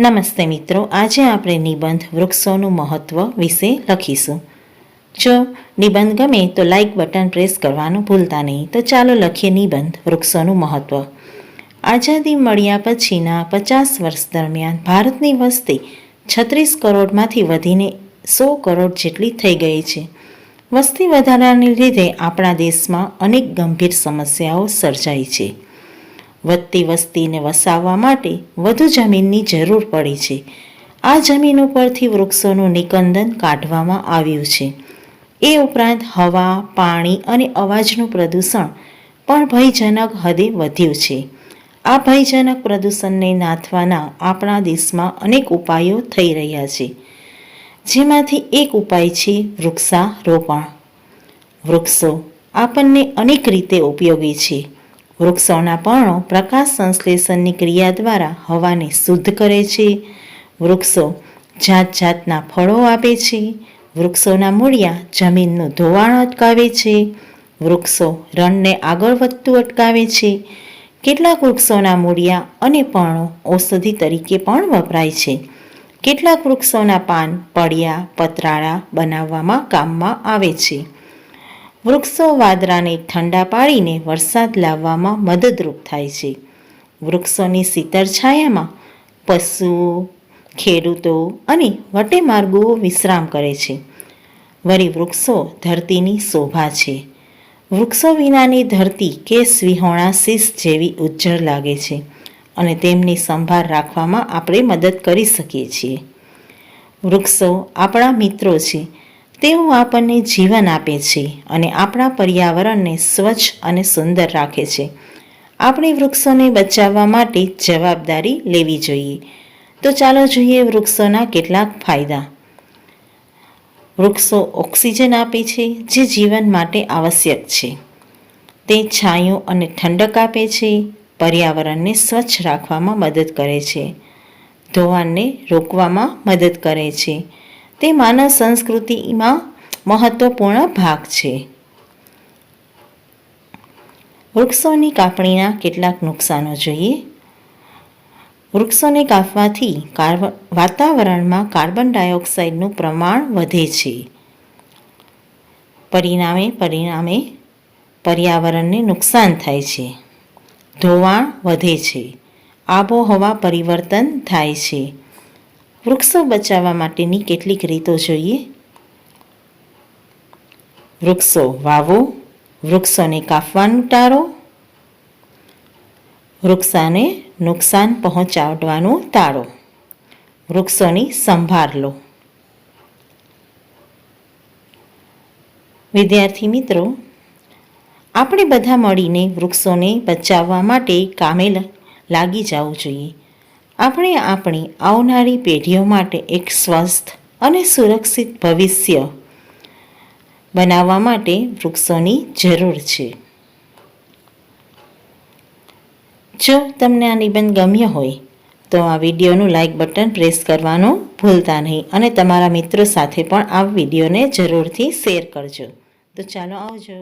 નમસ્તે મિત્રો, આજે આપણે નિબંધ વૃક્ષોનું મહત્ત્વ વિશે લખીશું. જો નિબંધ ગમે તો લાઈક બટન પ્રેસ કરવાનું ભૂલતા નહીં. તો ચાલો લખીએ નિબંધ વૃક્ષોનું મહત્ત્વ આઝાદી મળ્યા પછીના પચાસ વર્ષ દરમિયાન ભારતની વસ્તી છત્રીસ કરોડમાંથી વધીને સો કરોડ જેટલી થઈ ગઈ છે. વસ્તી વધારાને લીધે આપણા દેશમાં અનેક ગંભીર સમસ્યાઓ સર્જાઈ છે. વધતી વસ્તીને વસાવવા માટે વધુ જમીનની જરૂર પડી છે. આ જમીન ઉપરથી વૃક્ષોનું નિકંદન કાઢવામાં આવ્યું છે. એ ઉપરાંત હવા, પાણી અને અવાજનું પ્રદૂષણ પણ ભયજનક હદે વધ્યું છે. આ ભયજનક પ્રદૂષણને નાથવાના આપણા દેશમાં અનેક ઉપાયો થઈ રહ્યા છે. જેમાંથી એક ઉપાય છે વૃક્ષારોપણ. વૃક્ષો આપણને અનેક રીતે ઉપયોગી છે. વૃક્ષોના પર્ણો પ્રકાશ સંશ્લેષણની ક્રિયા દ્વારા હવાને શુદ્ધ કરે છે. વૃક્ષો જાત જાતના ફળો આપે છે. વૃક્ષોના મૂળિયા જમીનનું ધોવાણ અટકાવે છે. વૃક્ષો રણને આગળ વધતું અટકાવે છે. કેટલાક વૃક્ષોના મૂળિયા અને પર્ણો ઔષધિ તરીકે પણ વપરાય છે. કેટલાક વૃક્ષોના પાન પડિયા પતરાળા બનાવવામાં કામમાં આવે છે. વૃક્ષો વાદરાને ઠંડા પાડીને વરસાદ લાવવામાં મદદરૂપ થાય છે. વૃક્ષોની શીતળ છાયામાં પશુઓ ખેડૂતો અને વટેમાર્ગુઓ વિશ્રામ કરે છે. વળી વૃક્ષો ધરતીની શોભા છે. વૃક્ષો વિનાની ધરતી કે સ્વિહોણા શીશ જેવી ઉજ્જળ લાગે છે અને તેમની સંભાળ રાખવામાં આપણે મદદ કરી શકીએ છીએ. વૃક્ષો આપણા મિત્રો છે તેઓ આપણને જીવન આપે છે અને આપણા પર્યાવરણને સ્વચ્છ અને સુંદર રાખે છે. આપણે વૃક્ષોને બચાવવા માટે જવાબદારી લેવી જોઈએ. તો ચાલો જોઈએ વૃક્ષોના કેટલાક ફાયદા. વૃક્ષો ઓક્સિજન આપે છે, જે જીવન માટે આવશ્યક છે. તે છાંયો અને ઠંડક આપે છે, પર્યાવરણને સ્વચ્છ રાખવામાં મદદ કરે છે, ધોવાણને રોકવામાં મદદ કરે છે તે માનવ સંસ્કૃતિમાં મહત્વપૂર્ણ ભાગ છે. વૃક્ષોની કાપણીના કેટલાક નુકસાનો જોઈએ. વૃક્ષોને કાપવાથી કાર્બન વાતાવરણમાં કાર્બન ડાયોક્સાઇડનું પ્રમાણ વધે છે. પરિણામે પરિણામે પર્યાવરણને નુકસાન થાય છે. ધોવાણ વધે છે. આબોહવા પરિવર્તન થાય છે. વૃક્ષો બચાવવા માટેની કેટલીક રીતો જોઈએ? વૃક્ષો વાવો વૃક્ષોને કાપવાનું ટાળો, વૃક્ષાને નુકસાન પહોંચાડવાનું ટાળો, વૃક્ષોની સંભાળ લો. વિદ્યાર્થી મિત્રો, આપણે બધા મળીને વૃક્ષોને બચાવવા માટે કામે લાગી જવું જોઈએ. આપણે આપણી આવનારી પેઢીઓ માટે એક સ્વસ્થ અને સુરક્ષિત ભવિષ્ય બનાવવા માટે વૃક્ષોની જરૂર છે. જો તમને આ નિબંધ ગમ્યો હોય, તો આ વિડીયોનું લાઈક બટન પ્રેસ કરવાનું ભૂલતા નહીં અને તમારા મિત્રો સાથે પણ આ વિડીયોને જરૂરથી શેર કરજો. તો ચાલો આવજો.